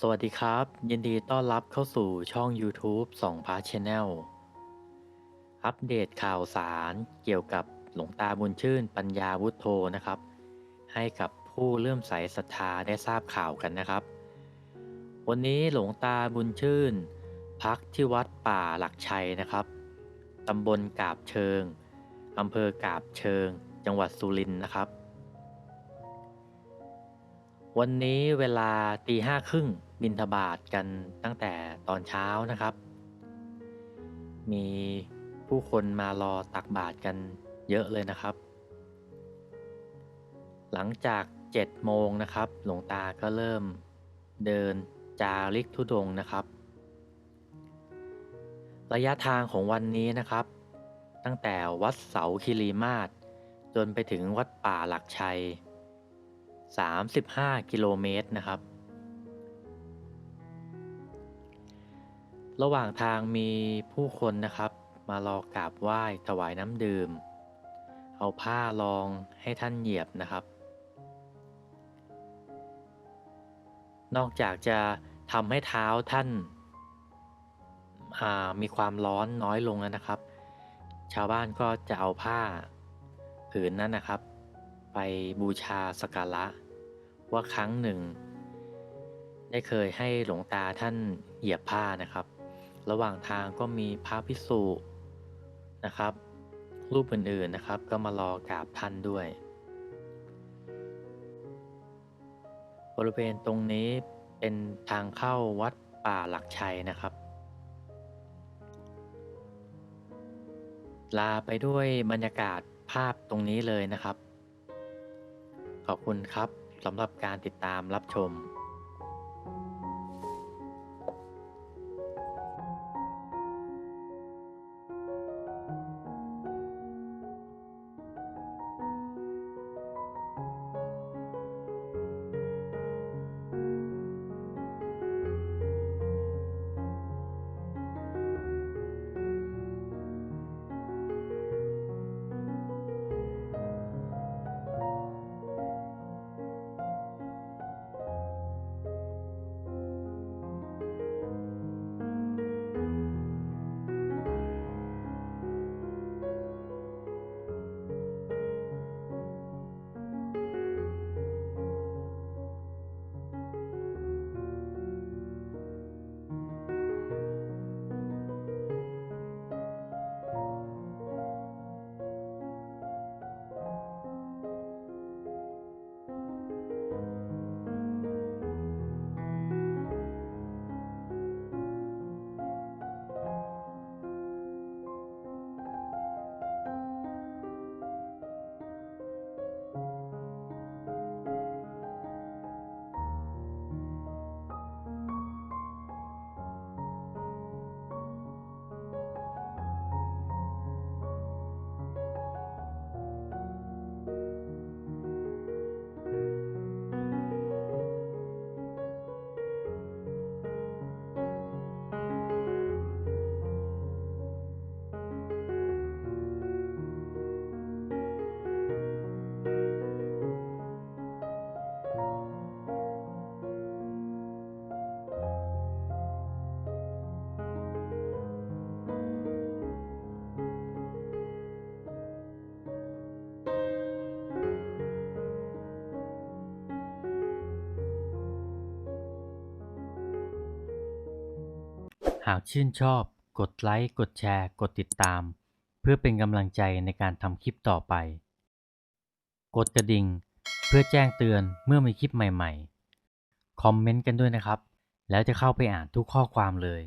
สวัสดีครับ ยินดีต้อนรับเข้าสู่ช่อง YouTube สองพาร์ทชแนลอัปเดตข่าวสารเกี่ยวกับหลวงตาบุญชื่นปัญญาวุฒโธนะครับ ให้กับผู้เลื่อมใสศรัทธาได้ทราบข่าวกันนะครับ วันนี้หลวงตาบุญชื่น พักที่วัดป่าหลักชัยนะครับตำบลกาบเชิงอำเภอกาบเชิง จังหวัดสุรินทร์นะครับ วันนี้เวลาตีห้าครึ่ง บินทบาทกันตั้งแต่ตอนเช้านะครับ มีผู้คนมารอตักบาตรกันเยอะเลยนะครับ หลังจากเจ็ดโมงนะครับ หลวงตาก็เริ่มเดินจาริกทุดงนะครับ ระยะทางของวันนี้นะครับ ตั้งแต่วัดเสาคิรีมาศจนไปถึงวัดป่าหลักชัย 35 กิโลเมตรนะครับ ระหว่างทางมีผู้คนนะครับ มารอกราบไหว้ถวายน้ำดื่ม เอาผ้ารองให้ท่านเหยียบนะครับ นอกจากจะทำให้เท้าท่านามีความร้อนน้อยลงแล้วนะครับ ชาวบ้านก็จะเอาผ้าผืนนั้นนะครับ ไปบูชาสกการะ ว่าครั้งหนึ่งได้เคยให้หลวงตาท่านเหยียบผ้านะครับ ระหว่างทางก็มีพระพิสุนะครับ รูปอื่นๆนะครับ ก็มารอกราบท่านด้วย บริเวณตรงนี้เป็นทางเข้าวัดป่าหลักชัยนะครับ ลาไปด้วยบรรยากาศภาพตรงนี้เลยนะครับ ขอบคุณครับสำหรับการติดตามรับชม หากชื่นชอบ กดไลค์ กดแชร์ กดติดตาม เพื่อเป็นกำลังใจในการทำคลิปต่อไป กดกระดิ่ง เพื่อแจ้งเตือนเมื่อมีคลิปใหม่ๆ คอมเมนต์กันด้วยนะครับ แล้วจะเข้าไปอ่านทุกข้อความเลย